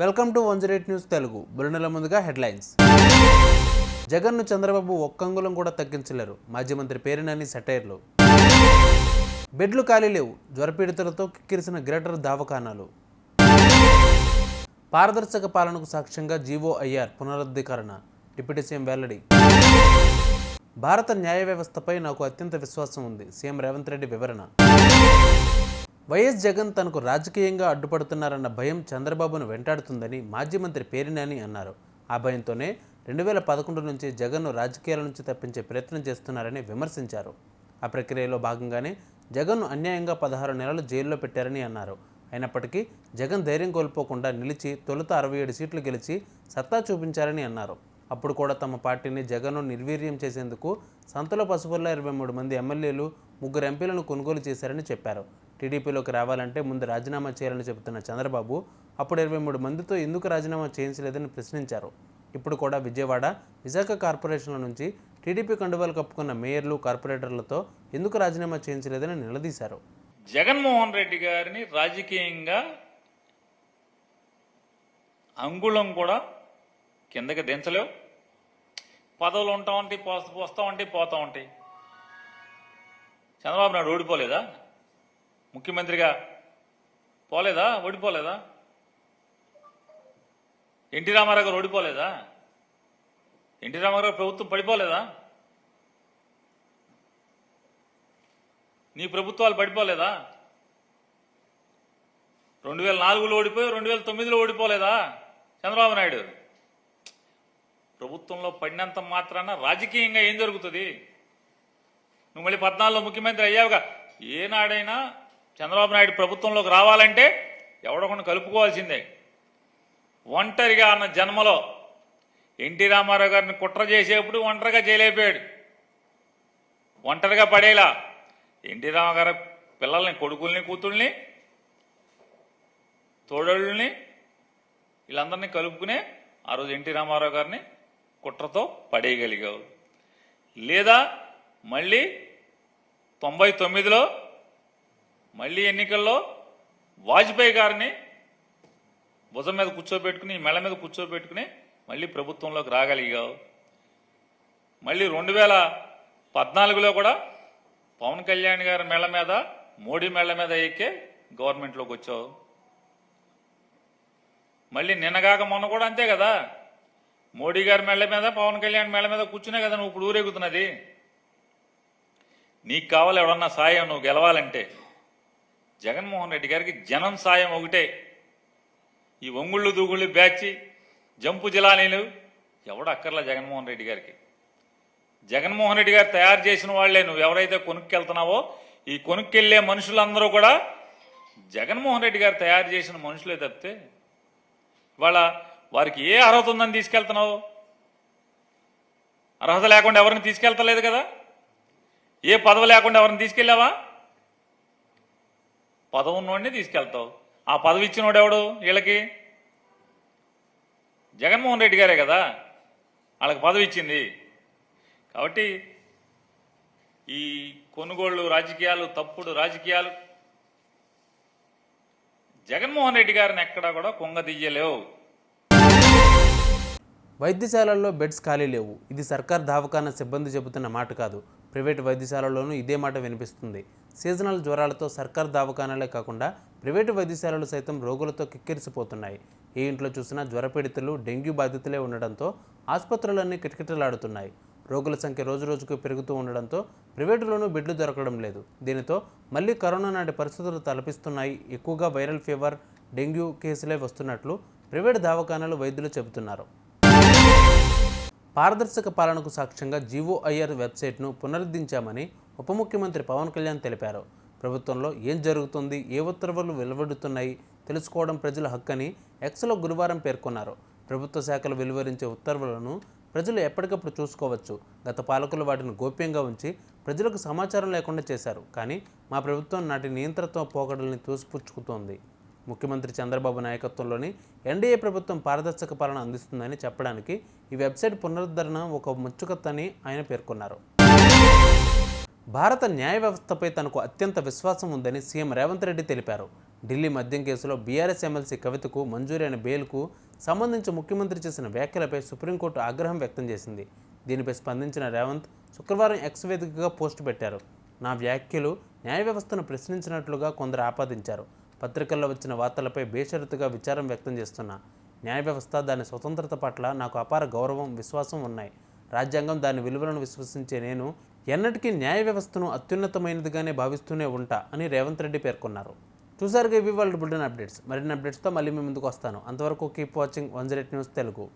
Welcome to one zero eight news Telugu. బులెటిన్ల ముందుగా headlines. జగన్ను చంద్రబాబు ఒక్కంగులం కూడా తగ్గించలేరు. మాజీ మంత్రి పేరినని సెటైర్లు. బెడ్లు ఖాళీ లేవు. జ్వరపీడితులతో కిక్కిరిసిన గ్రేటర్ దావఖానాలు. పారదర్శక పాలనకు సాక్ష్యంగా జీవోఐఆర్ పునరుద్ధీకరణ. డిప్యూటీ సీఎం వెల్లడి. భారత న్యాయ వ్యవస్థపై నాకు అత్యంత విశ్వాసం ఉంది. సీఎం రేవంత్ రెడ్డి వివరణ. వైఎస్ జగన్ తనకు రాజకీయంగా అడ్డుపడుతున్నారన్న భయం చంద్రబాబును వెంటాడుతుందని మాజీ మంత్రి పేరినాని అన్నారు. ఆ భయంతోనే రెండు వేల పదకొండు నుంచి జగన్ను రాజకీయాల నుంచి తప్పించే ప్రయత్నం చేస్తున్నారని విమర్శించారు. ఆ ప్రక్రియలో భాగంగానే జగన్ను అన్యాయంగా పదహారు నెలలు జైల్లో పెట్టారని అన్నారు. అయినప్పటికీ జగన్ ధైర్యం కోల్పోకుండా నిలిచి తొలుత అరవై ఏడు సీట్లు గెలిచి సత్తా చూపించారని అన్నారు. అప్పుడు కూడా తమ పార్టీని జగన్ను నిర్వీర్యం చేసేందుకు సంతలో పసుపుల్లో ఇరవై మూడు మంది ఎమ్మెల్యేలు ముగ్గురు ఎంపీలను కొనుగోలు చేశారని చెప్పారు. టీడీపీలోకి రావాలంటే ముందు రాజీనామా చేయాలని చెబుతున్న చంద్రబాబు అప్పుడు ఇరవై మూడు మందితో ఎందుకు రాజీనామా చేయించలేదని ప్రశ్నించారు. ఇప్పుడు కూడా విజయవాడ విశాఖ కార్పొరేషన్ల నుంచి టీడీపీ కండువాలు కప్పుకున్న మేయర్లు కార్పొరేటర్లతో ఎందుకు రాజీనామా చేయించలేదని నిలదీశారు. జగన్మోహన్ రెడ్డి గారిని రాజకీయంగా అంగుళం కూడా కిందకి దించలేవు. పదవులు ఉంటామంటే వస్తామంటే పోతామంటే చంద్రబాబు నాయుడు ఓడిపోలేదా ముఖ్యమంత్రిగా పోలేదా? ఓడిపోలేదా? ఎన్టీ రామారావు గారు ఓడిపోలేదా? ఎన్టీ రామారావు ప్రభుత్వం పడిపోలేదా? నీ ప్రభుత్వాలు పడిపోలేదా? రెండు వేల నాలుగులో ఓడిపోయి రెండు వేల తొమ్మిదిలో ఓడిపోలేదా? చంద్రబాబు నాయుడు. ప్రభుత్వంలో పడినంత మాత్రాన రాజకీయంగా ఏం జరుగుతుంది? నువ్వు మళ్ళీ పద్నాలుగులో ముఖ్యమంత్రి అయ్యావుగా. ఏనాడైనా చంద్రబాబు నాయుడు ప్రభుత్వంలోకి రావాలంటే ఎవడొకడు కలుపుకోవాల్సిందే. ఒంటరిగా అన్న జన్మలో ఎన్టీ రామారావు గారిని కుట్ర చేసేప్పుడు ఒంటరిగా చేయలేకపోయాడు ఒంటరిగా పడేలా ఎన్టీ రామారావు గారి పిల్లల్ని కొడుకుల్ని కూతుళ్ళని తోడళ్ళని వీళ్ళందరినీ కలుపుకునే ఆ రోజు ఎన్టీ రామారావు గారిని కుట్రతో పడేయగలిగారు లేదా మళ్ళీ తొంభై తొమ్మిదిలో మళ్ళీ ఎన్నికల్లో వాజ్పేయి గారిని భుజం మీద కూర్చోబెట్టుకుని మెళ్ళ మీద కూర్చోబెట్టుకుని మళ్ళీ ప్రభుత్వంలోకి రాగలిగావు మళ్ళీ రెండు వేల పద్నాలుగులో కూడా పవన్ కళ్యాణ్ గారి మెళ్ళ మీద మోడీ మెళ్ళ మీద ఎక్కే గవర్నమెంట్లోకి వచ్చావు. మళ్ళీ నిన్నగాక మొన్న కూడా అంతే కదా. మోడీ గారి మెళ్ళ మీద పవన్ కళ్యాణ్ మెళ్ళ మీద కూర్చునే కదా నువ్వు ఇప్పుడు ఊరేగుతున్నది. నీకు కావాలి ఎవడన్నా సాయం నువ్వు గెలవాలంటే. జగన్మోహన్ రెడ్డి గారికి జనం సాయం ఒకటే. ఈ ఒంగుళ్ళు దూగుళ్ళు బ్యాచి జంపు జిలానీలు ఎవడు అక్కర్లా జగన్మోహన్ రెడ్డి గారికి? జగన్మోహన్ రెడ్డి గారు తయారు చేసిన వాళ్ళే నువ్వు ఎవరైతే కొనుక్కెళ్తున్నావో ఈ కొనుక్కెళ్ళే మనుషులందరూ కూడా జగన్మోహన్ రెడ్డి గారు తయారు చేసిన మనుషులే తప్పితే ఇవాళ వారికి ఏ అర్హత ఉందని తీసుకెళ్తున్నావు? అర్హత లేకుండా ఎవరిని తీసుకెళ్తలేదు కదా? ఏ పదవి లేకుండా ఎవరిని తీసుకెళ్ళావా? పదవి ఉన్నోడిని తీసుకెళ్తావు. ఆ పదవి ఇచ్చినోడు ఎవడు వీళ్ళకి? జగన్మోహన్ రెడ్డి గారే కదా. వాళ్ళకి పదవి ఇచ్చింది. కాబట్టి ఈ కొనుగోళ్ళు రాజకీయాలు తప్పుడు రాజకీయాలు జగన్మోహన్ రెడ్డి గారిని ఎక్కడా కూడా కొంగదీయలేవు వైద్యశాలల్లో బెడ్స్ ఖాళీ లేవు. ఇది సర్కార్ దావకాన సిబ్బంది చెబుతున్న మాట కాదు. ప్రైవేట్ వైద్యశాలల్లోనూ ఇదే మాట వినిపిస్తుంది. సీజనల్ జ్వరాలతో సర్కార్ దవాఖానాలే కాకుండా ప్రైవేటు వైద్యశాలలు సైతం రోగులతో కిక్కిరిసిపోతున్నాయి. ఏ ఇంట్లో చూసినా జ్వరపీడితులు డెంగ్యూ బాధితులే ఉండడంతో ఆసుపత్రులన్నీ కిటకిటలాడుతున్నాయి. రోగుల సంఖ్య రోజురోజుకు పెరుగుతూ ఉండడంతో ప్రైవేటులోనూ బెడ్లు దొరకడం లేదు. దీనితో మళ్ళీ కరోనా నాటి పరిస్థితులు తలపిస్తున్నాయి. ఎక్కువగా వైరల్ ఫీవర్ డెంగ్యూ కేసులే వస్తున్నట్లు ప్రైవేటు దవాఖానాలు వైద్యులు చెబుతున్నారు. పారదర్శక పాలనకు సాక్ష్యంగా జీవోఐఆర్ వెబ్సైట్ను పునరుద్ధరించామని ఉప ముఖ్యమంత్రి పవన్ కళ్యాణ్ తెలిపారు. ప్రభుత్వంలో ఏం జరుగుతుంది ఏ ఉత్తర్వులు వెలువడుతున్నాయి తెలుసుకోవడం ప్రజల హక్కని ఎక్స్లో గురువారం పేర్కొన్నారు. ప్రభుత్వ శాఖలు వెలువరించే ఉత్తర్వులను ప్రజలు ఎప్పటికప్పుడు చూసుకోవచ్చు. గత పాలకులు వాటిని గోప్యంగా ఉంచి ప్రజలకు సమాచారం లేకుండా చేశారు. కానీ మా ప్రభుత్వం నాటి నియంత్రణతో పోకడల్ని తోసిపుచ్చుకుతోంది. ముఖ్యమంత్రి చంద్రబాబు నాయకత్వంలోని ఎన్డీఏ ప్రభుత్వం పారదర్శక పాలన అందిస్తుందని చెప్పడానికి ఈ వెబ్సైట్ పునరుద్ధరణ ఒక ముచ్చుకత్తని ఆయన పేర్కొన్నారు. భారత న్యాయ వ్యవస్థపై తనకు అత్యంత విశ్వాసం ఉందని సీఎం రేవంత్ రెడ్డి తెలిపారు. ఢిల్లీ మద్యం కేసులో బీఆర్ఎస్ ఎమ్మెల్సీ కవితకు మంజూరి అయిన బెయిల్కు సంబంధించి ముఖ్యమంత్రి చేసిన వ్యాఖ్యలపై సుప్రీంకోర్టు ఆగ్రహం వ్యక్తం చేసింది. దీనిపై స్పందించిన రేవంత్ శుక్రవారం ఎక్స్ వేదికగా పోస్టు పెట్టారు. నా వ్యాఖ్యలు న్యాయ వ్యవస్థను ప్రశ్నించినట్లుగా కొందరు ఆపాదించారు. పత్రికల్లో వచ్చిన వార్తలపై బేషరతుగా విచారం వ్యక్తం చేస్తున్నా. న్యాయ వ్యవస్థ దాని స్వతంత్రత పట్ల నాకు అపార గౌరవం విశ్వాసం ఉన్నాయి. రాజ్యాంగం దాని విలువలను విశ్వసించే నేను ఎన్నటికీ న్యాయ వ్యవస్థను అత్యున్నతమైనదిగానే భావిస్తూనే ఉంటా అని రేవంత్ రెడ్డి పేర్కొన్నారు. చూసారుగా ఇవి వాళ్ళ బుల్టన్ అప్డేట్స్. మరిన్ని అప్డేట్స్తో మళ్ళీ మీ ముందుకు వస్తాను. అంతవరకు keep watching one news Telugu.